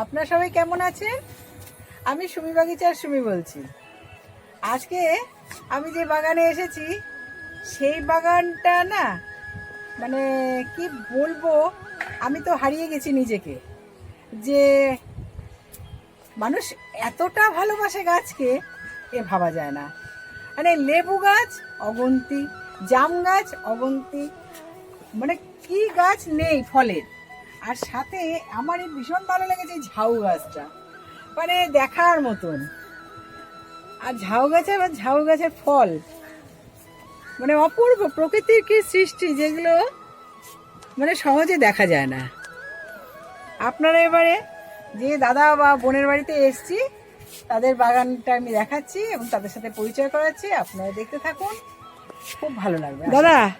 আপনার সবাই কেমন আছেন আমি সুমি বাগিচার সুমি বলছি। আজকে আমি যে বাগানে এসেছি, সেই বাগানটা না মানে কি বলব, আমি তো হারিয়ে গেছি নিজেকে। যে মানুষ এতটা ভালোবাসে গাছকে, এ ভাবা যায় না। মানে লেবু গাছ, অগন্তি, জাম গাছ, অগন্তি মানে কি গাছ নেই ফলের? আর সাথে আমার এই ভীষণ ভালো লেগেছে এই ঝাউ গাছটা। মানে দেখার মতন। আর ঝাউ গাছে আবার ঝাউ গাছের ফল। মানে অপূর্ব প্রকৃতির কি সৃষ্টি যেগুলো মানে সহজে দেখা যায় না। আপনারা এবারে যে দাদা বা বোনের বাড়িতে এসছি তাদের বাগানটা আমি দেখাচ্ছি এবং তাদের সাথে পরিচয় করাচ্ছি। আপনারা দেখতে থাকুন। খুব ভালো লাগবে। দাদা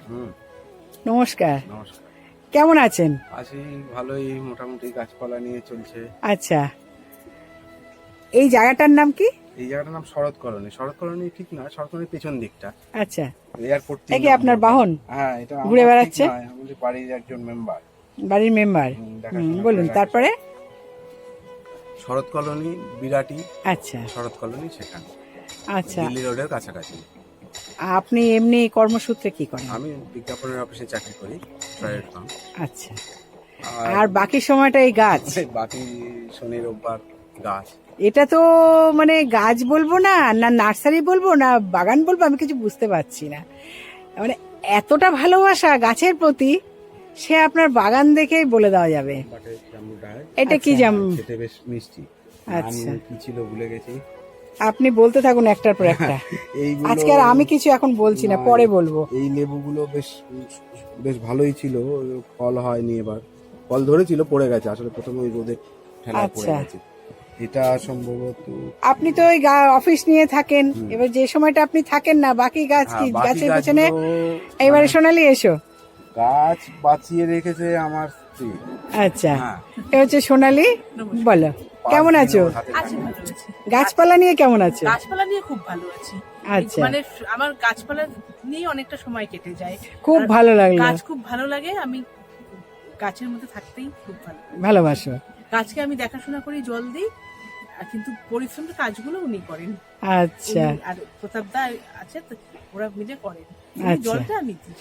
নমস্কার। নমস্কার। কেমন আছেন? আছি ভালোই মোটামুটি গাছপালা নিয়ে চলছে। আচ্ছা। এই জায়গাটার নাম কি? এই জায়গাটার নাম শরৎ কলোনি। শরৎ কলোনি ঠিক না শরৎ কলোনির পেছন দিকটা। আচ্ছা। এয়ারপোর্ট থেকে আপনার বাহন? হ্যাঁ এটা ঘুরে বেড়াচ্ছে? আমাদের বাড়ির একজন মেম্বার। বাড়ির মেম্বার। বলুন তারপরে? শরৎ কলোনি বিরাটি আচ্ছা। শরৎ কলোনি সেখানে। আচ্ছা। দিল্লি রোডের কাছাকাছি। আপনি এমনি কর্মসূত্রে কি করেন? আমি বিজ্ঞাপনের অফিসে চাকরি করি প্রাইভেট ফার্ম আচ্ছা। আর বাকি সময়টা এই গাছ? বাকি শনি রোববার গাছ। এটা তো মানে গাছ বলব না না নার্সারি বলব না বাগান বলব আমি কিছু বুঝতে পারছি না। মানে এতটা ভালোবাসা গাছের প্রতি সে আপনার বাগান দেখেই বলে দেওয়া যাবে। এটা কি হ্যাঁ, জাম খেতে বেশ মিষ্টি। আচ্ছা। কি ছিল ভুলে গেছি। আপনি বলতে থাকুন একটার পর একটা। আজকে আর আমি কিছু এখন বলছি না পরে বলব। এই লেবুগুলো বেশ বেশ ভালোই ছিল ফল হয়নি এবার। ফল ধরেছিল পড়ে গেছে আসলে প্রথমে ওই রোদে ঠেলায় পড়ে আচ্ছা। গেছে। এটা সম্ভবত আপনি তো ওই অফিস নিয়ে থাকেন এবার যে সময়টা আপনি থাকেন না বাকি গাছ কি হ্যাঁ, গাছের পেছনে? এইবারে মানে সোনালি এসো। গাছ বাঁচিয়ে রেখেছে আমার স্ত্রী। আচ্ছা। হ্যাঁ। এ হচ্ছে সোনালি বলো। কেমন আছো? গাছপালা নিয়ে কেমন আছো? গাছপালা নিয়ে খুব ভালো আছি। আচ্ছা। মানে আমার গাছপালা নিয়ে অনেকটা সময় কেটে যায়। খুব ভালো লাগল। গাছ খুব ভালো লাগে আমি গাছের মধ্যে থাকতেই খুব ভালো ভালোবাসো। গাছকে আমি দেখাশোনা করি জল দিই আর কিন্তু পরিশ্রমটা কাজগুলো উনি করেন। আচ্ছা। আর প্রতাপ দা আছে তো ওরা মিলে করেন। আচ্ছা। জলটা আমি দিই।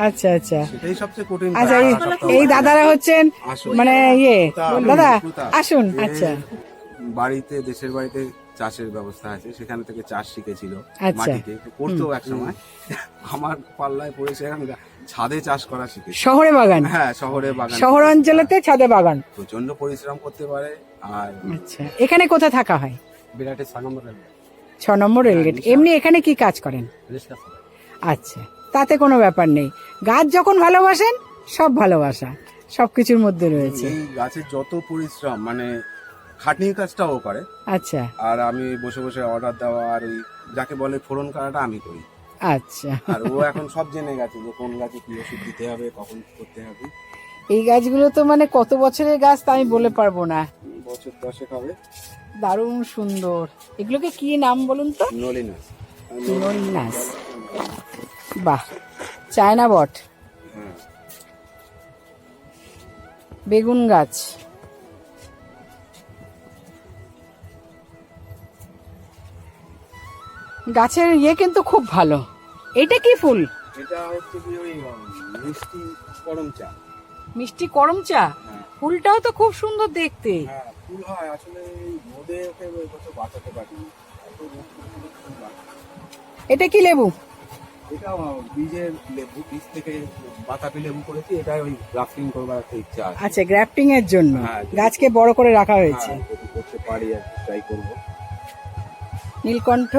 আচ্ছা আচ্ছা। সেটাই সবচেয়ে কঠিন আচ্ছা এই- দাদারা হচ্ছেন আসুন। মানে ইয়ে দাদা আসুন আচ্ছা। বাড়িতে দেশের বাড়িতে চাষের ব্যবস্থা আছে সেখান থেকে চাষ শিখেছিল আচ্ছা। মাটিতে এক সময়। আমার পাল্লায় পড়েছে গা- ছাদে চাষ করা শিখেছে। শহরে বাগান? হ্যাঁ শহরে বাগান। শহর অঞ্চলেতে ছাদে বাগান? প্রচণ্ড পরিশ্রম করতে পারে আর আচ্ছা। এখানে কোথায় থাকা হয়? বিরাটের ছ নম্বর রেলগেট। এমনি এখানে কি কাজ করেন? আচ্ছা। তাতে কোনো ব্যাপার নেই। গাছ যখন ভালোবাসেন সব ভালোবাসা। সবকিছুর মধ্যে রয়েছে। এই গাছের যত পরিশ্রম মানে খাটনির কাজটাও করে। আচ্ছা। আর আমি বসে বসে অর্ডার দেওয়া আর ওই যাকে বলে ফোড়ন করাটা আমি করি। আচ্ছা। আর ও এখন সব জেনে গেছে যে কোন গাছে কি ওষুধ দিতে হবে কখন কি করতে হবে। এই গাছগুলো তো মানে কত বছরের গাছ তা আমি বলে পারব না। বছর দশেক হবে। দারুণ সুন্দর। এগুলোকে কি নাম বলুন তো? নলিনাস। নৈনাস বাহ চায়না বট। বেগুন গাছ। গাছের ইয়ে কিন্তু খুব ভালো। এটা কি ফুল? এটা হচ্ছে কি ওই মিষ্টি করম চা। মিষ্টি করম চা? হ্যাঁ। ফুলটাও তো খুব সুন্দর দেখতে। হ্যাঁ ফুল হয় আসলে ওকে বাঁচাতে। এটা কি লেবু? এটা বীজের লেবু বীজ থেকে বাতাবি লেবু করেছি এটা ওই গ্রাফটিং করবার একটা ইচ্ছা আছে। আচ্ছা গ্রাফটিং এর জন্য? হ্যাঁ। গাছকে বড় করে রাখা হয়েছে? হ্যাঁ, করতে পারি আর ট্রাই করব। নীলকণ্ঠ।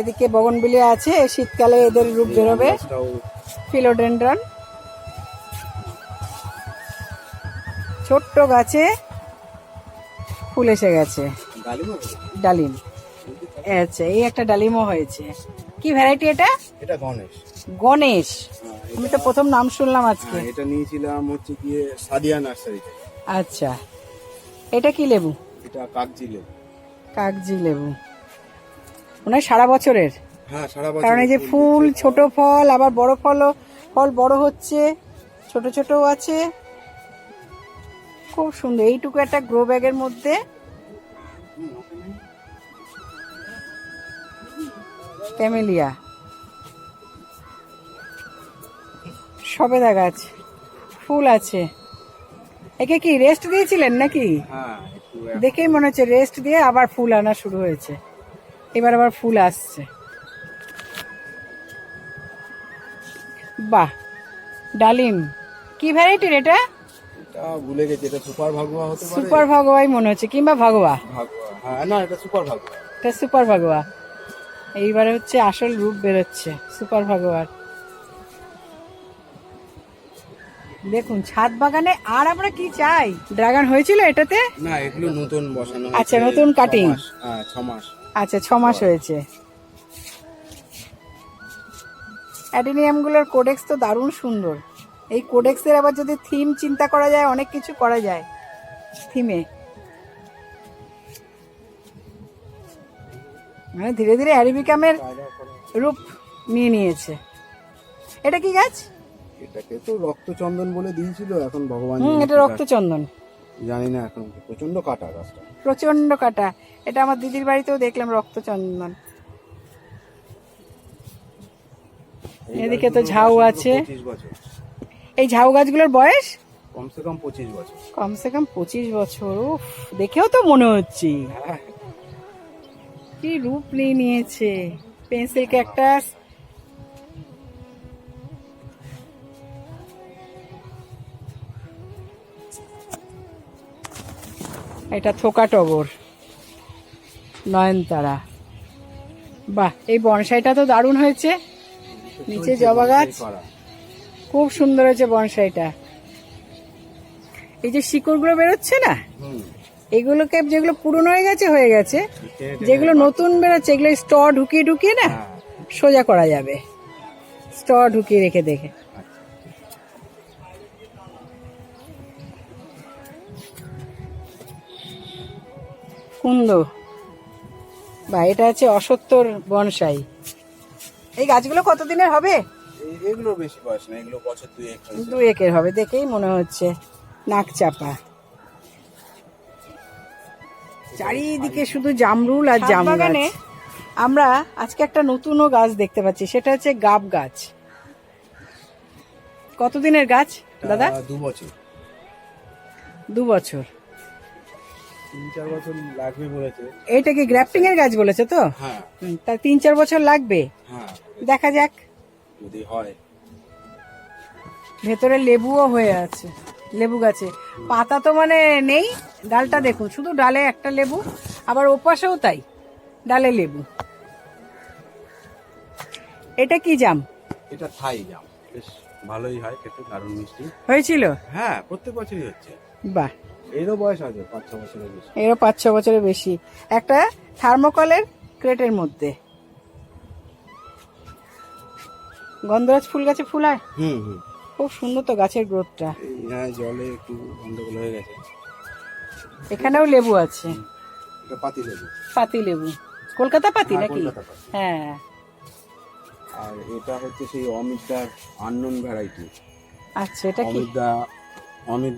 এদিকে বগনবিলিয়া আছে শীতকালে এদের রূপ বেরোবে। ফিলোডেন্ড্রন। ছোট্ট গাছে ফুল এসে গেছে। ডালিম। ডালিম আচ্ছা এই একটা ডালিমও হয়েছে। কি ভ্যারাইটি এটা? এটা গণেশ। গণেশ। আমি তো প্রথম নাম শুনলাম আজকে। হ্যাঁ, এটা নিয়েছিলাম হচ্ছে গিয়ে সাদিয়া নার্সারিতে আচ্ছা। এটা কি লেবু? এটা কাগজি লেবু। কাগজি লেবু। ওনার সারা বছরের? হ্যাঁ সারা বছর কারণ এই যে ফুল ছোট ফল আবার বড় ফলও ফল বড় হচ্ছে ছোট ছোটও আছে। খুব সুন্দর। এইটুকু একটা গ্রো ব্যাগের মধ্যে ক্যামেলিয়া সবেদা গাছ ফুল আছে। একে কি রেস্ট দিয়েছিলেন নাকি? হ্যাঁ দেখেই মনে হচ্ছে রেস্ট দিয়ে আবার ফুল আনা শুরু হয়েছে। এবার আবার ফুল আসছে। বাহ! ডালিম কি ভ্যারাইটির এটা? এটা ভুলে গেছি এটা সুপার ভাগুয়া হতে পারে? সুপার ভাগোয়াই মনে হচ্ছে কিংবা ভাগোয়া? ভাগুয়া হ্যাঁ না এটা সুপার ভাগুয়া। এটা সুপার ভাগোয়া। এইবারে হচ্ছে আসল রূপ বেরোচ্ছে সুপার ভাগোয়ার দেখুন ছাদ বাগানে আর আমরা কি চাই? ড্রাগন হয়েছিল এটাতে? না এগুলো নতুন বসানো আচ্ছা, নতুন কাটিং হ্যাঁ মাস। আচ্ছা ছ মাস হয়েছে। অ্যাডিনিয়ামগুলোর কোডেক্স তো দারুণ সুন্দর। এই কোডেক্সের আবার যদি থিম চিন্তা করা যায় অনেক কিছু করা যায়। থিমে মানে ধীরে ধীরে অ্যারিবিকামের রূপ নিয়ে নিয়েছে। এটা কি গাছ? এটাকে তো রক্তচন্দন বলে দিয়েছিল এখন ভগবান এটা রক্তচন্দন। জানি না এখন প্রচণ্ড কাটা গাছটা। প্রচণ্ড কাটা। এটা আমার দিদির বাড়িতেও দেখলাম রক্তচন্দন। এদিকে তো ঝাউ আছে। বছর। এই ঝাউ গাছগুলোর বয়স? কমসে কম পঁচিশ বছর। কমসে কম পঁচিশ বছর উফ দেখেও তো মনে হচ্ছে। কি রূপ নিয়ে নিয়েছে? Pencil cactus? এটা থোকা টগর নয়নতারা। বাহ এই বনসাইটা তো দারুণ হয়েছে। নিচে জবা গাছ। খুব সুন্দর হয়েছে বনসাইটা। এই যে শিকড়গুলো বেরোচ্ছে না? এগুলোকে যেগুলো পুরনো হয়ে গেছে হয়ে গেছে। যেগুলো নতুন বেরোচ্ছে এগুলো স্টর ঢুকিয়ে ঢুকিয়ে না হ্যাঁ। সোজা করা যাবে। স্টর ঢুকিয়ে রেখে দেখে। কুন্দ। বা এটা আছে অসত্তর বনসাই। এই গাছগুলো কতদিনের হবে? এগুলো বেশি বয়স না এগুলো বছর দুই দু একের হবে দেখেই মনে হচ্ছে। নাক চাপা। চারিদিকে শুধু জামরুল আর জাম বাগানে আমরা আজকে একটা নতুনও গাছ দেখতে পাচ্ছি সেটা হচ্ছে গাব গাছ। কতদিনের গাছ দাদা? দু বছর। দু বছর। তিন চার বছর লাগবে বলেছে। এইটা কি গ্রাফটিং এর গাছ বলেছে তো? হ্যাঁ। তা তিন চার বছর লাগবে। হ্যাঁ। দেখা যাক। যদি হয়। ভেতরে লেবুও হয়ে আছে লেবু গাছে। পাতা তো মানে নেই ডালটা দেখুন শুধু ডালে একটা লেবু আবার ওপাশেও তাই ডালে লেবু। এটা কি জাম? এটা থাই জাম বেশ ভালোই হয় খেতে দারুণ মিষ্টি। হয়েছিল? হ্যাঁ প্রত্যেক বছরই হচ্ছে। বাহ। এরও বয়স আছে পাঁচ ছ বছরের বেশি। এরও পাঁচ ছ বছরের বেশি। একটা থার্মোকলের ক্রেটের মধ্যে। গন্ধরাজ ফুল গাছে ফুল হয়? হুম হুম। খুব সুন্দর তো গাছের গ্রোথটা হ্যাঁ জলে একটু গন্ডগোল হয়ে গেছে। এখানেও লেবু আছে। পাতি লেবু। পাতি লেবু। কলকাতা পাতি হ্যাঁ, নাকি? হ্যাঁ। আর এটা হচ্ছে সেই অমিতদার আননোন ভ্যারাইটি আচ্ছা এটা কি? অমিতদা অমিত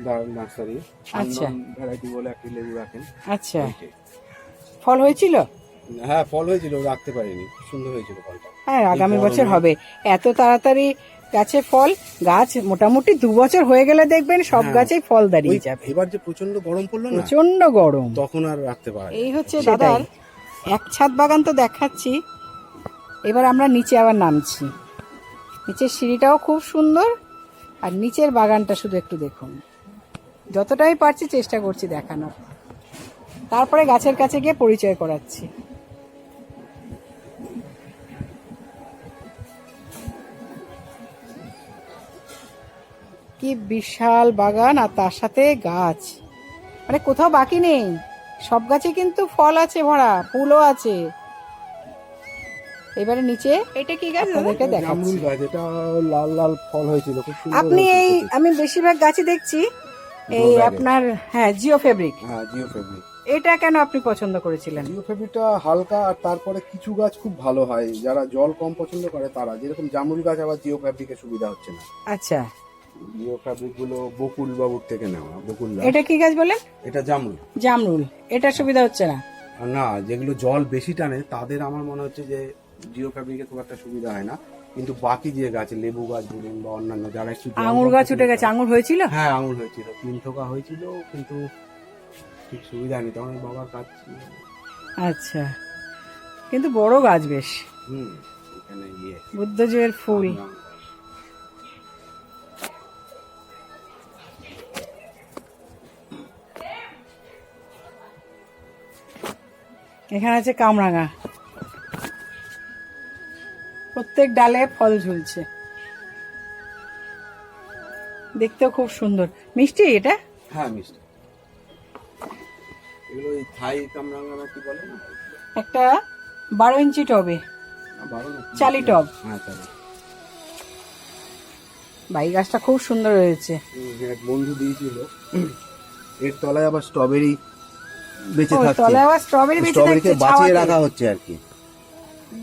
দার নার্সারি আচ্ছা। ভ্যারাইটি বলে একটি লেবু রাখেন। আচ্ছা। ফল হয়েছিল? হ্যাঁ ফল হয়েছিল রাখতে পারিনি। সুন্দর হয়েছিল ফলটা। হ্যাঁ আগামী বছর হবে। এত তাড়াতাড়ি গাছে ফল গাছ মোটামুটি দু বছর হয়ে গেলে দেখবেন সব হ্যাঁ। গাছেই ফল দাঁড়িয়ে যাবে। এবার যে প্রচণ্ড গরম পড়ল না প্রচণ্ড গরম। তখন আর রাখতে পারে এই হচ্ছে দাদার এক ছাদ বাগান তো দেখাচ্ছি। এবার আমরা নিচে আবার নামছি। নিচের সিঁড়িটাও খুব সুন্দর আর নিচের বাগানটা শুধু একটু দেখুন। যতটাই পারছি চেষ্টা করছি দেখানোর। তারপরে গাছের কাছে গিয়ে পরিচয় করাচ্ছি। কি বিশাল বাগান আর তার সাথে গাছ। মানে কোথাও বাকি নেই। সব গাছে কিন্তু ফল আছে ভরা ফুলও আছে। এবারে নিচে এটা কি গাছ? আপনাদেরকে দেখাচ্ছি জামরুল গাছ এটা লাল লাল ফল হয়েছিল খুব সুন্দর আপনি এই আমি বেশিরভাগ গাছই দেখছি। এই আপনার হ্যাঁ জিও ফেব্রিক হ্যাঁ জিও ফেব্রিক এটা কেন আপনি পছন্দ করেছিলেন? জিও ফেব্রিকটা হালকা আর তারপরে কিছু গাছ খুব ভালো হয়। যারা জল কম পছন্দ করে তারা যেরকম জামরুল গাছ আবার জিও ফেব্রিকের সুবিধা হচ্ছে না। আচ্ছা। জিও বকুল বাবুর থেকে নেওয়া বকুল এটা কি গাছ বলেন এটা জামরুল। জামরুল। এটা সুবিধা হচ্ছে না? না যেগুলো জল বেশি টানে তাদের আমার মনে হচ্ছে যে জিও ফ্যাব্রিকে খুব একটা সুবিধা হয় না। কিন্তু বাকি যে গাছ লেবু গাছ বলুন বা অন্যান্য যারা একটু আঙুর গাছ উঠে গেছে। আঙুর হয়েছিল? হ্যাঁ আঙুর হয়েছিল। তিন থোকা হয়েছিল কিন্তু ঠিক সুবিধা হয়নি। তখন বাবার কাজ আচ্ছা। কিন্তু বড় গাছ বেশ। হুম এখানে ইয়ে বুদ্ধজয়ের ফুল। এখানে আছে কামরাঙা। প্রত্যেক ডালে ফল ঝুলছে। দেখতেও খুব সুন্দর। মিষ্টি এটা? হ্যাঁ মিষ্টি। এগুলো ওই থাই কামরাঙ্গা কি বলে না? একটা বারো ইঞ্চি টবে। চালি টব। হ্যাঁ বাই গাছটা খুব সুন্দর হয়েছে। এক বন্ধু দিয়েছিল। এর তলায় আবার স্ট্রবেরি বেঁচে থাকছে। তলায় আবার স্ট্রবেরি বেঁচে স্ট্রবেরিকে থাকছে বাঁচিয়ে রাখা হচ্ছে আর কি।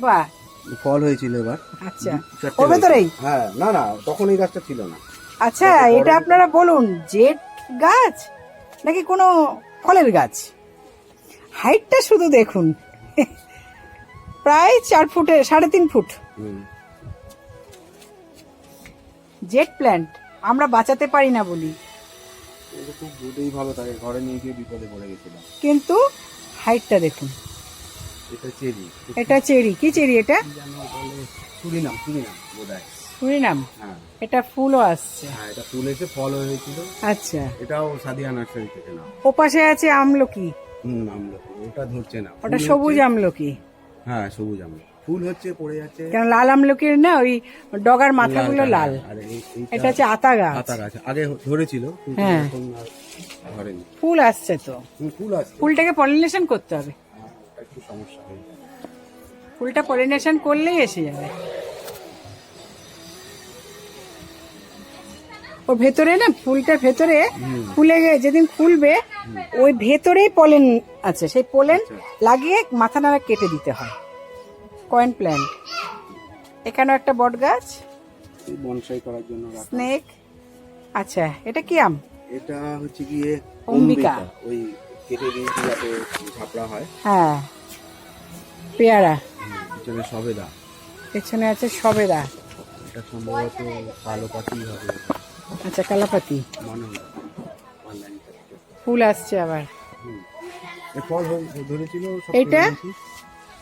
বাহ। ফল হয়েছিল এবার। আচ্ছা। ওর ভেতরেই? হ্যাঁ না না তখন এই গাছটা ছিল না। আচ্ছা এটা আপনারা বলুন জেট গাছ নাকি কোনো ফলের গাছ? হাইটটা শুধু দেখুন। প্রায় চার ফুটে সাড়ে তিন ফুট। জেট প্ল্যান্ট আমরা বাঁচাতে পারি না বলি। এটা খুব দুধেই ভালো থাকে ঘরে নিয়ে গিয়ে বিপদে পড়ে গেছিলাম। কিন্তু হাইটটা দেখুন। এটা চেরি। এটা চেরি। কি চেরি এটা? সুরিনাম সুরিনাম বোধ হয় সুরিনাম? হ্যাঁ। এটা ফুলও আসছে। হ্যাঁ এটা ফুল এসে ফল হয়েছিল। আচ্ছা। এটাও সাদিয়া নার্সারি থেকে না ও পাশে আছে আমলকি। হুম আমলকি। ওটা ধরছে না। ওটা সবুজ আমলকি। হ্যাঁ সবুজ আমলকি। ফুল হচ্ছে পড়ে যাচ্ছে। কেন লাল আমলকির না ওই ডগার মাথাগুলো লাল। এটা হচ্ছে আতা গাছ। পাতা গাছ আগে ধরেছিল হ্যাঁ। ফুল আসছে তো। ফুল আছে ফুলটাকে পলিনেশন করতে হবে। হ্যাঁ, একটু সমস্যা ফুলটা পলিনেশন করলেই এসে যাবে। ও ভেতরে না ফুলটার ভেতরে ফুলে গিয়ে যেদিন ফুলবে ওই ভেতরেই পলেন আছে। সেই পোলেন লাগিয়ে মাথা নাড়া কেটে দিতে হয়। কয়েন প্ল্যান্ট এখানেও একটা বট গাছ বনসাই করার জন্য স্নেক আচ্ছা এটা কি আম? এটা হচ্ছে গিয়ে অম্বিকা। ওই কেটে দিয়েছি যাতে ঝাপড়া হয়। হ্যাঁ পেয়ারা। পিছনে সবেদা। পেছনে আছে সবেদা। এটা সম্ভবত কালো পাতি হবে। আচ্ছা কালাপাতি। মনে হয় ফুল আসছে আবার। এ ফল ধরেছিল সব এইটা?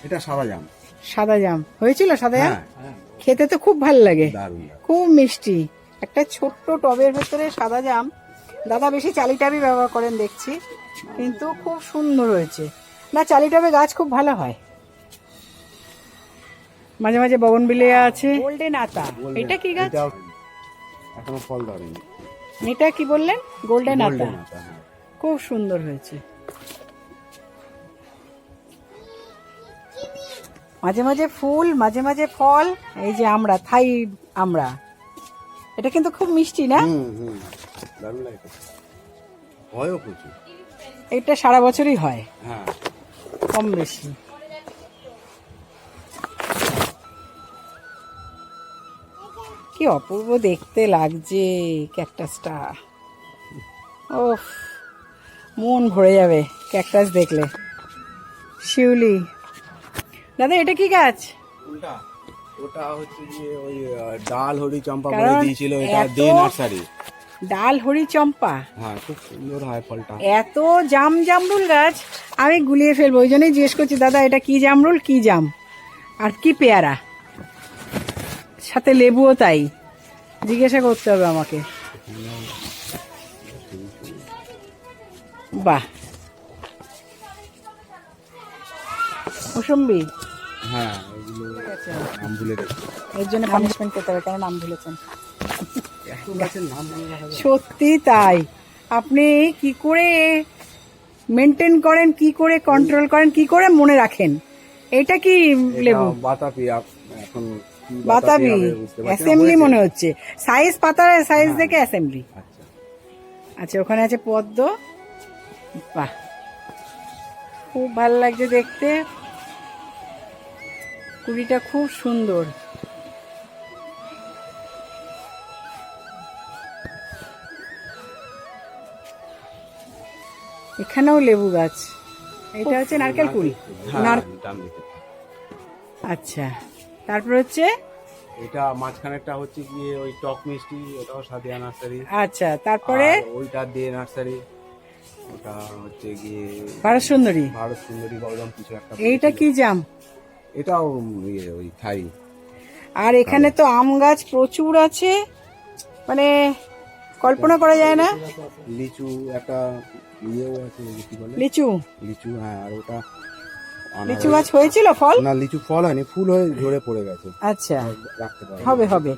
এটা সাদা জাম সাদা জাম। হয়েছিল সাদা জাম? হ্যাঁ হ্যাঁ। খেতে তো খুব ভালো লাগে। খুব মিষ্টি। একটা ছোট্ট টবের ভেতরে সাদা জাম। দাদা বেশি চালি টাবি ব্যবহার করেন দেখছি কিন্তু খুব সুন্দর হয়েছে। না চালি টবে গাছ খুব ভালো হয়। মাঝে মাঝে বগনবিলিয়া আছে। গোল্ডেন আতা। এটা কি গাছ? এখনও ফল ধরেনি। এটা কি বললেন? গোল্ডেন আতা হ্যাঁ। খুব সুন্দর হয়েছে। মাঝে মাঝে ফুল মাঝে মাঝে ফল এই যে আমরা থাই আমরা। এটা কিন্তু খুব মিষ্টি না? এটা সারা বছরই হয়। হ্যাঁ। কম বেশি। কি অপূর্ব দেখতে লাগছে ক্যাকটাসটা। ও মন ভরে যাবে ক্যাকটাস দেখলে। শিউলি দাদা এটা কি গাছ? কোনটা ওটা হচ্ছে যে ওই ডাল হরি চম্পা বলে দিয়েছিল এটা দে নার্সারি। ডাল হরি চম্পা হ্যাঁ খুব সুন্দর হয় ফলটা। এত জাম জামরুল গাছ আমি গুলিয়ে ফেলব ওই জন্যই জিজ্ঞেস করছি দাদা এটা কি জামরুল কি জাম? আর কি পেয়ারা? সাথে লেবুও তাই। জিজ্ঞাসা করতে হবে আমাকে। বাহ। মৌসম্বি হ্যাঁ নাম ভুলে গেছি। এর জন্য পানিশমেন্ট করতে হবে কেন নাম ভুলেছেন? সত্যি তাই। আপনি কি করে মেনটেন করেন কি করে কন্ট্রোল করেন কি করে মনে রাখেন? এটা কি লেবু? বাতাবি এখন বাতাবি অ্যাসেম্বলি মনে হচ্ছে। সাইজ পাতার সাইজ দেখে অ্যাসেম্বলি আচ্ছা। আচ্ছা ওখানে আছে পদ্ম। বাহ। খুব ভালো লাগছে দেখতে। পুরীটা খুব সুন্দর। এখানেও লেবু গাছ। এটা হচ্ছে নারকেল কুড়ি হ্যাঁ, আচ্ছা তারপর হচ্ছে? এটা মাঝখানেরটা হচ্ছে গিয়ে ওই টক মিষ্টি ওটাও সাদিয়া নার্সারি। আচ্ছা তারপরে? ওইটা দিয়ে নার্সারি। ওটা হচ্ছে গিয়ে ভারত সুন্দরী। ভারত সুন্দরী গরম কিছু একটা এইটা কি জাম? এটাও ইয়ে ওই থাই। আর এখানে তো আম গাছ প্রচুর আছে। মানে কল্পনা করা যায় না। লিচু একটা ইয়েও আছে কি বলে? লিচু। লিচু হ্যাঁ আর ওটা লিচু গাছ হয়েছিল ফল? না লিচু ফল হয়নি ফুল হয়ে ঝরে পড়ে গেছে। আচ্ছা। রাখতে পারে হবে হবে।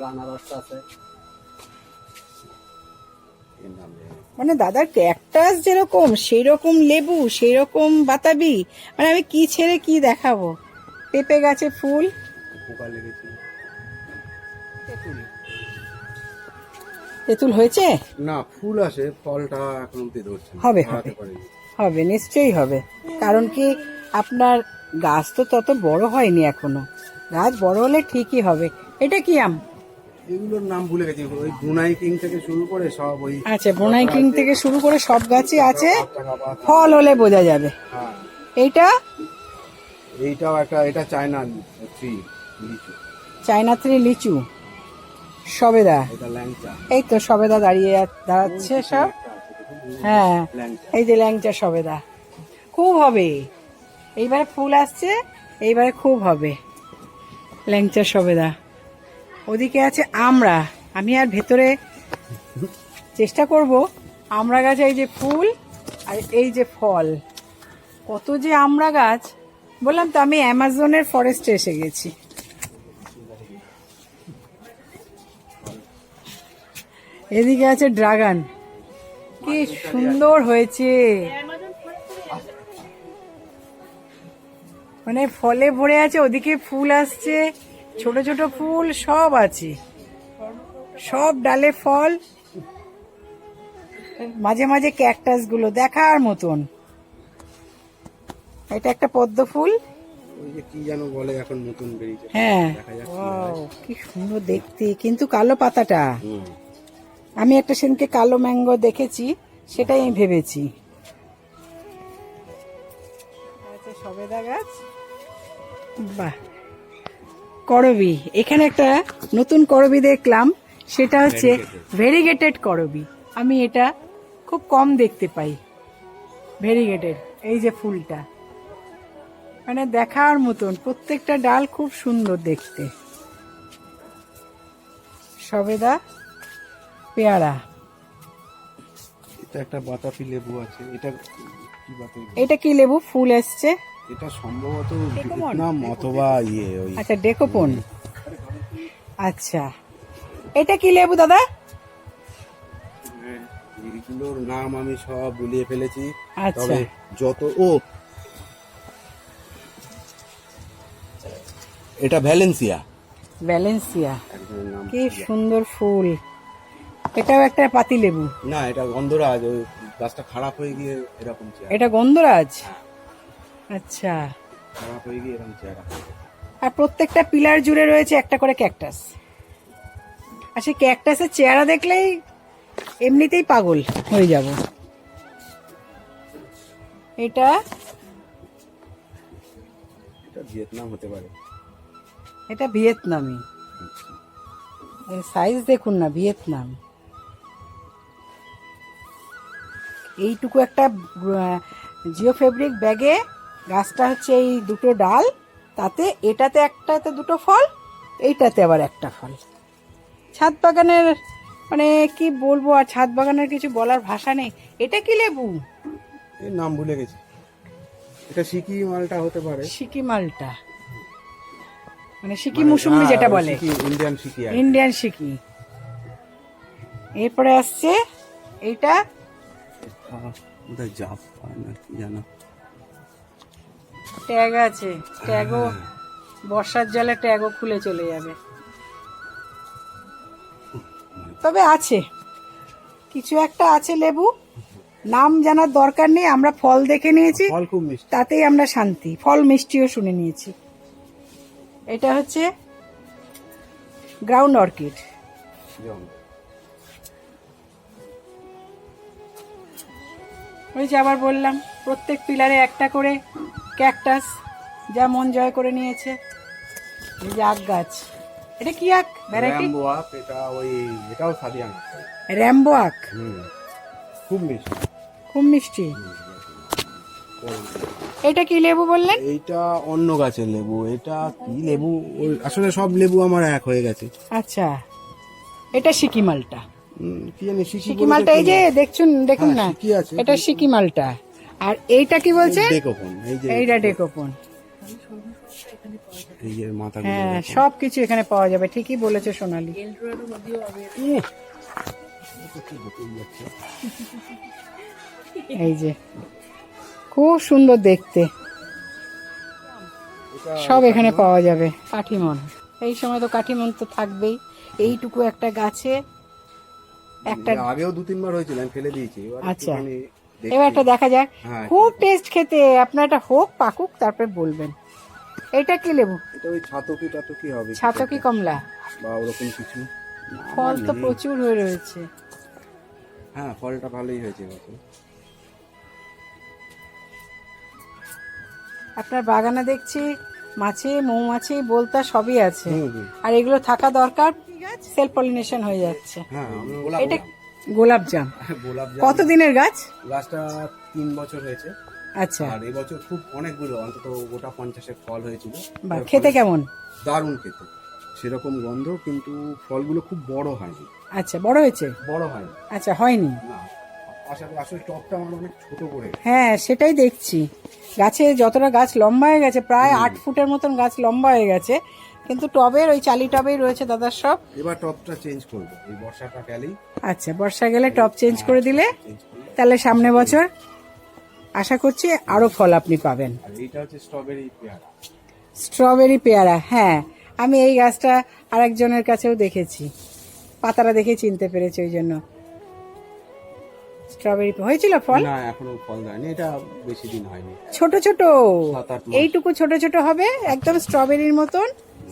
মানে দাদার ক্যাকটাস যেরকম সেই রকম লেবু সেই রকম বাতাবি। মানে আমি কি ছেড়ে কি দেখাবো? পেঁপে গাছে ফুল। পোকা লেগেছে। তেঁতুল। হয়েছে? না ফুল আসে ফলটা এখন অব্দি ধরছে না। হবে, ধরাতে হবে। পারিনি। হবে নিশ্চয়ই হবে। কারণ কি আপনার গাছ তো তত বড় হয়নি এখনও। গাছ বড় হলে ঠিকই হবে। এটা কি আম? এগুলোর নাম ভুলে গেছি। ওই গুনাই কিং থেকে শুরু করে সব ওই আচ্ছা বোনাই কিং থেকে শুরু করে সব গাছই আছে টাকা বা ফল হলে বোঝা যাবে। হ্যাঁ। এইটা এইটাও একটা এটা চায়না ট্রি লিচু। চায়না থ্রি লিচু। সবেদা। এটা ল্যাংচা। এই তো সবেদা দাঁড়িয়ে দাঁড়াচ্ছে সব। হ্যাঁ এই যে ল্যাংচা সবেদা। খুব হবে। এইবারে ফুল আসছে এইবারে খুব হবে। ল্যাংচা সবেদা। ওদিকে আছে আমরা। আমি আর ভেতরে চেষ্টা করব আমরা গাছে এই যে ফুল আর এই যে ফল। কত যে আমরা গাছ। বললাম তো, আমি অ্যামাজনের ফরেস্টে এসে গেছি। এদিকে আছে ড্রাগন। কি সুন্দর হয়েছে। মানে ফলে ভরে আছে, ওদিকে ফুল আসছে, ছোট ছোট ফুল, সব আছে। সব ডালে ফল। মাঝে মাঝে ক্যাকটাসগুলো দেখার মতন। এটা একটা পদ্ম ফুল। ওই যে কি যেন বলে এখন নতুন বেরিয়েছে হ্যাঁ। কি সুন্দর দেখতে কিন্তু কালো পাতাটা। আমি একটা সেদিনকে কালো ম্যাঙ্গো দেখেছি সেটাই আমি ভেবেছি। আচ্ছা সবেদা গাছ। বাহ। করবি। এখানে একটা নতুন করবি দেখলাম সেটা হচ্ছে ভেরিগেটেড করবি। আমি এটা খুব কম দেখতে পাই। ভেরিগেটেড এই যে ফুলটা। মানে দেখার মতন। প্রত্যেকটা ডাল খুব সুন্দর দেখতে। সবেদা পেয়ারা। এটা একটা বাতাপি লেবু আছে। এটা কি এটা কি লেবু? ফুল এসছে। এটা সম্ভবত? ভিয়েতনাম অথবা ইয়ে আচ্ছা ডেকোপন। আচ্ছা। এটা কি লেবু দাদা? এইগুলোর নাম আমি সব গুলিয়ে ফেলেছি। আচ্ছা। তবে যত ও এটা ভ্যালেন্সিয়া নাম কি সুন্দর ফুল। এটাও একটা পাতি লেবু না এটা গন্ধরাজ ওই গাছটা খারাপ হয়ে গিয়ে এরকম এটা গন্ধরাজ? আচ্ছা। খারাপ হয়ে গিয়ে এরকম চেহারা। আর প্রত্যেকটা পিলার জুড়ে রয়েছে একটা করে ক্যাকটাস। আর সেই ক্যাকটাসের চেহারা দেখলেই এমনিতেই পাগল হয়ে যাব। এটা? এটা ভিয়েতনাম হতে পারে। এটা ভিয়েতনামি। এর সাইজ দেখুন না ভিয়েতনাম। এইটুকু একটা জিও ফেব্রিক ব্যাগে গাছটা হচ্ছে এই দুটো ডাল তাতে এটাতে একটাতে দুটো ফল এইটাতে আবার একটা ফল। ছাদ বাগানের মানে কি বলব আর ছাদ বাগানের কিছু বলার ভাষা নেই। এটা কি লেবু? নাম ভুলে গেছি। এটা সিকি মালটা হতে পারে। সিকি মালটা। মানে সিকি মুসুম্বি যেটা বলে। ইন্ডিয়ান সিকি ইন্ডিয়ান সিকি এরপরে আসছে এইটা। ট্যাগ আছে। ট্যাগও বর্ষার জলে ট্যাগও খুলে চলে যাবে। তবে আছে। কিছু একটা আছে লেবু। নাম জানার দরকার নেই আমরা ফল দেখে নিয়েছি। তাতেই আমরা শান্তি। ফল মিষ্টিও শুনে নিয়েছি। এটা হচ্ছে গ্রাউন্ড অর্কিড ওই যে আবার বললাম প্রত্যেক পিলারে একটা করে ক্যাকটাস যা মন জয় করে নিয়েছে। এই যে আখ গাছ। এটা কি আখ? ভ্যারাইটি র্যাম্বো আপ এটা ওই এটাও সাদিয়া র্যাম্বো আখ? খুব মিষ্টি। খুব মিষ্টি। এটা কি লেবু বললেন? এইটা অন্য গাছের লেবু এটা কি লেবু? ওই- আসলে সব লেবু আমার এক হয়ে গেছে। আচ্ছা এটা সিকিমালটা উম, কি জানি সিকি সিকিমালটা এই যে দেখছুন দেখুন হ্যাঁ, না সিকি আছে। এটা সিকিমালটা আর এইটা কি বলছেন ডেকোপন এই যে এইটা ডেকোপন। এই যে মাথা হ্যাঁ সব কিছু এখানে পাওয়া যাবে ঠিকই বলেছে সোনালি। এই যে খুব সুন্দর দেখতে। সব এখানে পাওয়া যাবে। কাঠিমন। এই সময় তো কাঠিমন তো থাকবেই। এইটুকু একটা গাছে একটা আগেও দু তিনবার হয়েছিল আমি ফেলে দিয়েছি। এবার আচ্ছা। এবার একটা দেখা যাক। হ্যাঁ, খুব টেস্ট খেতে। আপনার এটা হোক পাকুক তারপর বলবেন। এটা কি লেবু? এটা ওই ছাতকি টাতকি হবে ছাতকি কমলা। বা ওরকম কিছু। ফল তো প্রচুর হয়ে রয়েছে। হ্যাঁ ফলটা ভালোই হয়েছে আপনার বাগানে দেখছি মাছি মৌমাছি বলতা সবই আছে। আর এগুলো থাকা দরকার সেলফ পলিনেশন হয়ে যাচ্ছে। হ্যাঁ গোলাপ এটা গোলাপ জাম। গোলাপ কত দিনের গাছ? গাছটা তিন বছর হয়েছে। আচ্ছা। আর এবছর খুব অনেকগুলো অন্তত গোটা পঞ্চাশের ফল হয়েছিল। খেতে কেমন? দারুণ খেতে। সেরকম গন্ধ কিন্তু ফলগুলো খুব বড় হয়নি। আচ্ছা বড় হয়েছে? বড় হয়নি। আচ্ছা হয়নি? না। হ্যাঁ সেটাই দেখছি। গাছে যতটা গাছ লম্বা হয়ে গেছে প্রায় আট ফুটের মতন গাছ লম্বা হয়ে গেছে। কিন্তু টবের ওই চালি টবেই রয়েছে দাদার সব। এবার টপটা চেঞ্জ করব। এই বর্ষাটা গেলেই আচ্ছা বর্ষা গেলে টব চেঞ্জ করে দিলে? তাহলে সামনে বছর? আশা করছি আরও ফল আপনি পাবেন। আর এইটা হচ্ছে স্ট্রবেরি পেয়ারা। স্ট্রবেরি পেয়ারা হ্যাঁ। আমি এই গাছটা আরেকজনের কাছেও দেখেছি। পাতাটা দেখে চিনতে পেরেছি ওই জন্য। স্ট্রবেরি হয়েছিল ফল? না এখনও ফল দেয়নি এটা বেশি দিন হয়নি। ছোট ছোট? সাত আট মাস। এইটুকু ছোট ছোট হবে? একদম স্ট্রবেরির মতন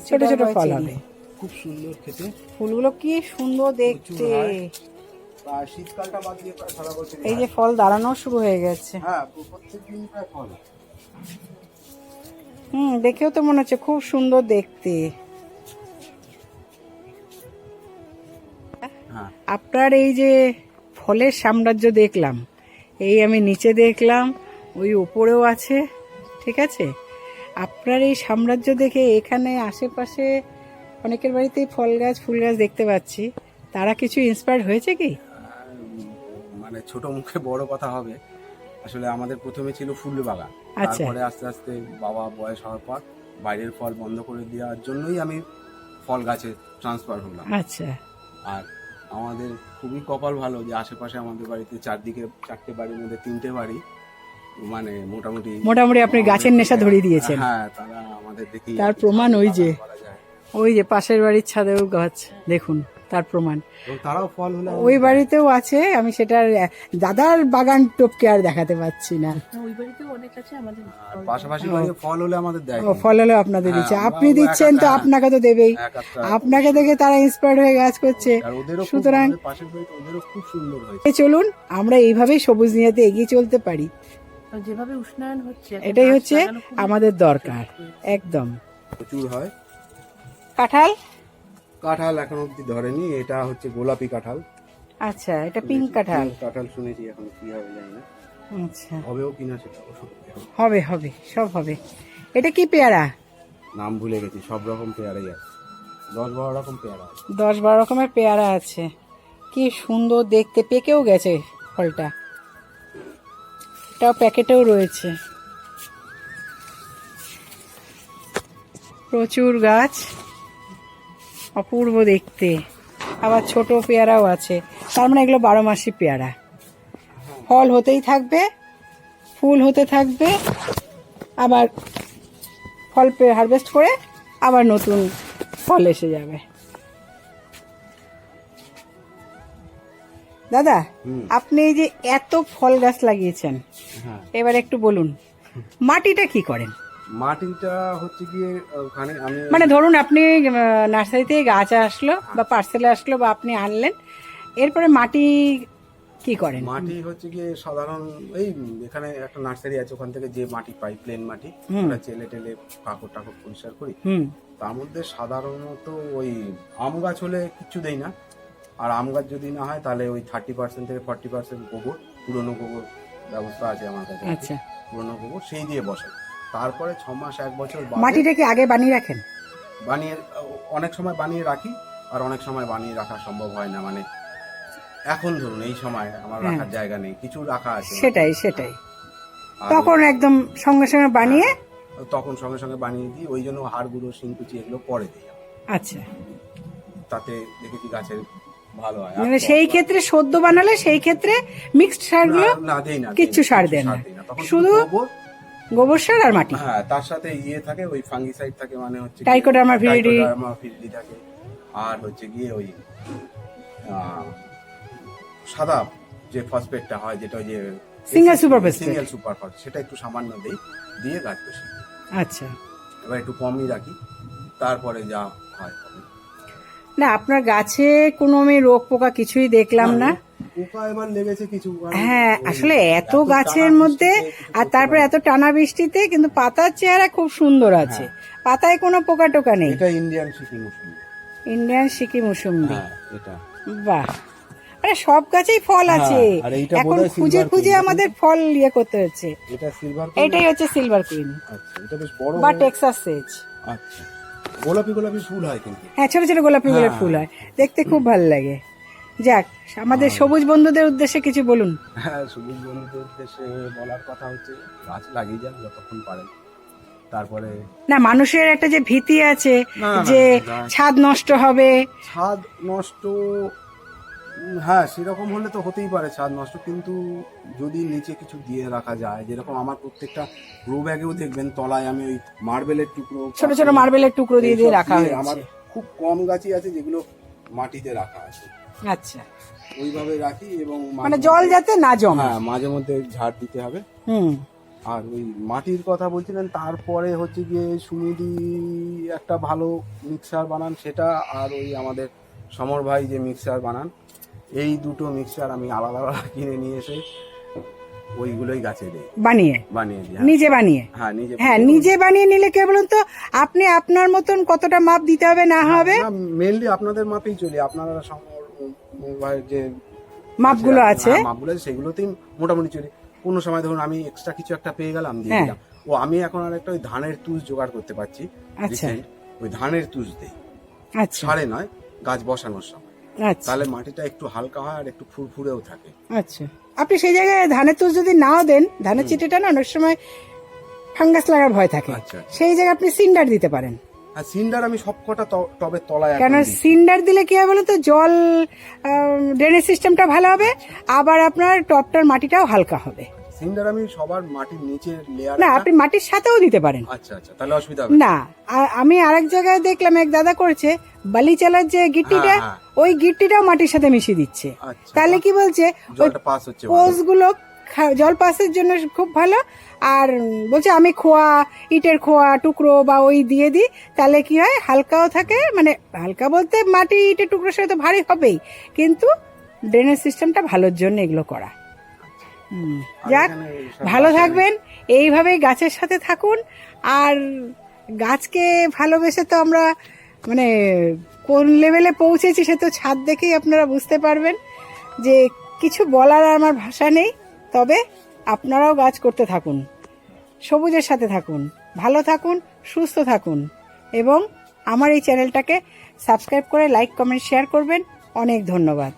ছোট ছোট ফল হবে। খুব সুন্দর খেতে। ফুলগুলো কি সুন্দর দেখতে। শীতকালটা বাদ দিয়ে সারা বছর এই যে ফল দাঁড়ানো শুরু হয়ে গেছে। হ্যাঁ প্রত্যেক প্রায় ফল। হুম দেখেও তো মনে হচ্ছে খুব সুন্দর দেখতে। হ্যাঁ। আপনার এই যে ফলের সাম্রাজ্য দেখলাম। এই আমি নিচে দেখলাম ওই উপরেও আছে ঠিক আছে? আপনার এই সাম্রাজ্য দেখে এখানে আশেপাশে অনেকের বাড়িতেই ফল গাছ ফুল গাছ দেখতে পাচ্ছি। তারা কিছু ইন্সপায়ার্ড হয়েছে কি? মানে ছোট মুখে বড় কথা হবে। আসলে আমাদের প্রথমে ছিল ফুল বাগান। আচ্ছা। তারপরে আস্তে আস্তে বাবা বয়স হওয়ার পর বাইরের ফল বন্ধ করে দেওয়ার জন্যই আমি ফল গাছে ট্রান্সফার হলাম। আচ্ছা। আর আমাদের খুবই কপাল ভালো যে আশেপাশে আমাদের বাড়িতে চারদিকে চারটে বাড়ির মধ্যে তিনটে বাড়ি। মানে মোটামুটি মোটামুটি আপনি গাছের নেশা ধরিয়ে দিয়েছেন। হ্যাঁ তারা আমাদের দেখি তার প্রমাণ ওই যে ওই যে পাশের বাড়ির ছাদেও গাছ দেখুন। তার প্রমাণ। তারাও ফল হলে ওই বাড়িতেও আছে আমি সেটার দাদার বাগান টপকে আর দেখাতে পাচ্ছি না। না, ওই বাড়িতেও অনেক আছে আমাদের পাশাপাশি ফল হলে আমাদের দেয় ও ফল হলেও আপনাদের দিচ্ছে। হ্যাঁ, আপনি দিচ্ছেন তো আপনাকে তো দেবেই। আপনাকে দেখে তারা ইন্সপায়ার্ড হয়ে কাজ করছে। সুতরাং চলুন আমরা এইভাবেই সবুজ নিয়াতে এগিয়ে চলতে পারি। যেভাবে উষ্ণায়ন হচ্ছে এটাই হচ্ছে আমাদের দরকার একদম। প্রচুর হয়। কাঁঠাল? কাঁঠাল এখন অব্দি ধরেনি এটা হচ্ছে গোলাপি কাঁঠাল। আচ্ছা এটা পিঙ্ক কাঁঠাল। কাঁঠাল শুনেছি এখন কি হবে জানি না। আচ্ছা। হবেও কিনা সেটা হবে হবে সব হবে। এটা কি পেয়ারা? নাম ভুলে গেছি সব রকম পেয়ারাই আছে। দশ বারো রকম পেয়ারা আছে। দশ বারো রকমের পেয়ারা আছে। কি সুন্দর দেখতে পেকেও গেছে ফলটা। এটাও প্যাকেটেও রয়েছে। প্রচুর গাছ। অপূর্ব দেখতে। আবার ছোট পেয়ারাও আছে। তার মানে এগুলো বারো মাসি পেয়ারা। ফল হতেই থাকবে ফুল হতে থাকবে আবার ফল হারভেস্ট করে আবার নতুন ফল এসে যাবে। দাদা আপনি এই যে এত ফল গাছ লাগিয়েছেন হ্যাঁ। এবার একটু বলুন মাটিটা কি করেন? মাটিটা হচ্ছে গিয়ে ওখানে আমি মানে ধরুন আপনি নার্সারি থেকে গাছ আসলো বা পার্সেলে আসলো বা আপনি আনলেন এরপরে মাটি কি করেন? মাটি হচ্ছে গিয়ে সাধারণ এই এখানে একটা নার্সারি আছে ওখান থেকে যে মাটি পাই প্লেন মাটি। ওটা চেলে টেলে কাকড় টাকড় পরিষ্কার করি। তার মধ্যে সাধারণত ওই আম গাছ হলে কিচ্ছু দেই না। আর আম গাছ যদি না হয় তাহলে ওই থার্টি পার্সেন্ট থেকে ফর্টি পার্সেন্ট গোবর পুরনো গোবর ব্যবস্থা আছে আমার কাছে। আচ্ছা। পুরনো গোবর সেই দিয়ে বসে তারপরে ছ মাস এক বছর বাদে মাটিটা কি আগে বানিয়ে রাখেন? বানিয়ে অনেক সময় বানিয়ে রাখি আর অনেক সময় বানিয়ে রাখা সম্ভব হয় না। মানে এখন ধরুন এই সময় আমার হ্যাঁ। রাখার জায়গা নেই কিছু রাখা আছে। সেটাই সেটাই। তখন একদম সঙ্গে সঙ্গে বানিয়ে তখন সঙ্গে সঙ্গে বানিয়ে দিই ওই জন্য হাড় গুঁড়ো শিংকুচি এগুলো পরে দিই আচ্ছা। তাতে দেখেছি গাছের ভালো হয়। মানে সেই ক্ষেত্রে সদ্য বানালে সেই ক্ষেত্রে মিক্সড সারগুলো না- না দেই না কিচ্ছু সার দেন না। শুধু গোবর সার আর মাটি। হ্যাঁ তার সাথে ইয়ে থাকে ওই ফাঙ্গিসাইড থাকে মানে হচ্ছে। ট্রাইকোডার্মা ভিরিডি থাকে। আর হচ্ছে গিয়ে ওই সাদা যে ফসফেটটা হয় যেটা ওই যে single super phosphate। Single super phosphate সেটা একটু সামান্য দেই দিয়ে গাছ বসি আচ্ছা। এবার একটু কমই রাখি তারপরে যা হয়। না আপনার গাছে কোনো আমি রোগ পোকা কিছুই দেখলাম না হ্যাঁ আসলে এত গাছের মধ্যে আর তারপরে এত টানা বৃষ্টিতে কিন্তু পাতার চেহারা খুব সুন্দর আছে। পাতায় কোনো পোকা টোকা নেই। এটা ইন্ডিয়ান শিকি মুসুরি ইন্ডিয়ান সিকি মুসুম্বি। হ্যাঁ এটা। বাহ। আরে সব গাছেই ফল হ্যাঁ, আছে। এখন খুঁজে খুঁজে আমাদের ফল ইয়ে করতে হচ্ছে। এটা সিলভার এটাই হচ্ছে সিলভার কুইন আচ্ছা এটা বেশ বড় বা হয়ে- টেক্সাস সেজ আচ্ছা। গোলাপি গোলাপি ফুল হয় কিন্তু। হ্যাঁ ছোট ছোট গোলাপি গোলাপি হ্যাঁ। ফুল হয়। দেখতে খুব ভালো লাগে। যাক আমাদের সবুজ বন্ধুদের উদ্দেশ্যে কিছু বলুন। হ্যাঁ সবুজ বন্ধুদের উদ্দেশ্যে বলার কথা হচ্ছে গাছ লাগিয়ে যান যতক্ষণ পারেন তারপরে না মানুষের একটা যে ভীতি আছে যে ছাদ নষ্ট হবে। ছাদ নষ্ট হ্যাঁ সেরকম হলে তো হতেই পারে ছাদ নষ্ট কিন্তু যদি নিচে কিছু দিয়ে রাখা যায় যেরকম আমার প্রত্যেকটা গ্রো ব্যাগেও দেখবেন তলায় আমি ওই মার্বেলের টুকরো ছোট ছোট মার্বেলের টুকরো দিয়ে দিয়ে রাখা আমার খুব কম গাছই আছে যেগুলো মাটিতে রাখা আছে। আচ্ছা। ওইভাবে রাখি এবং মানে জল যাতে না জমে। হ্যাঁ মাঝে মধ্যে ঝাড় দিতে হবে। হুম। আর ওই মাটির কথা বলছিলেন তারপরে হচ্ছে গিয়ে সুমিদি একটা ভালো মিক্সার বানান সেটা আর ওই আমাদের সমর ভাই যে মিক্সার বানান এই দুটো মিক্সার আমি আলাদা আলাদা কিনে নিয়ে এসে ওইগুলোই গাছে দিই। বানিয়ে? বানিয়ে দিই হ্যাঁ। নিজে বানিয়ে? হ্যাঁ নিজে হ্যাঁ নিজে বানিয়ে নিলে কে বলুন তো আপনি আপনার মতন কতটা মাপ দিতে হবে না হবে? মেনলি আপনাদের মাপেই চলি আপনারা যে মাপগুলো আছে? হ্যাঁ, মাপগুলো আছে সেগুলোতেই মোটামুটি চলি। কোনো সময় ধরুন আমি এক্সট্রা কিছু একটা পেয়ে গেলাম দিয়ে হ্যাঁ। দিলাম। ও আমি এখন আর একটা ওই ধানের তুষ জোগাড় করতে পারছি। আচ্ছা। ওই ধানের তুষ দেই। আচ্ছা। সারে নয় গাছ বসানোর সময়। আচ্ছা। তাহলে মাটিটা একটু হালকা হয় আর একটু ফুরফুরেও থাকে। আচ্ছা। আপনি সেই জায়গায় ধানের তুষ যদি নাও দেন ধানের চিটেটা না অনেক সময় ফাঙ্গাস লাগার ভয় থাকে। আচ্ছা। সেই জায়গায় আপনি সিন্ডার দিতে পারেন। আর সিন্ডার আমি সবকটা টবের তলায় কেন সিন্ডার দিলে কি হবে বলুন তো জল ড্রেনেজ সিস্টেমটা ভালো হবে আবার আপনার টপটার মাটিটাও হালকা হবে। সিন্ডার আমি সবার মাটির নিচের লেয়ার না আপনি মাটির সাথেও দিতে পারেন। আচ্ছা আচ্ছা তাহলে অসুবিধা হবে না। আমি আরেক জায়গায় দেখলাম এক দাদা করেছে বালি চালার যে গিট্টিটা হ্যাঁ, ওই গিট্টিটাও মাটির সাথে মিশিয়ে দিচ্ছে। আচ্ছা তাহলে কি বলছে? ওই। পোস্টগুলো জল পাসের জন্য খুব ভালো। আর বলছে আমি খোয়া ইটের খোয়া টুকরো বা ওই দিয়ে দিই। তাহলে কি হয়? হালকাও থাকে মানে হালকা বলতে মাটি ইটের টুকরো সাথে তো ভারী হবেই। কিন্তু ড্রেনেজ সিস্টেমটা ভালোর জন্য এগুলো করা। যাক ভালো থাকবেন। এইভাবেই গাছের সাথে থাকুন। আর গাছকে ভালোবেসে তো আমরা মানে কোন লেভেলে পৌঁছেছি সে তো ছাদ দেখেই আপনারা বুঝতে পারবেন যে কিছু বলার আর আমার ভাষা নেই। তবে আপনারাও গাছ করতে থাকুন, সবুজের সাথে থাকুন, ভালো থাকুন, সুস্থ থাকুন, এবং আমার এই চ্যানেলটাকে সাবস্ক্রাইব করে লাইক, কমেন্ট, শেয়ার করবেন। অনেক ধন্যবাদ।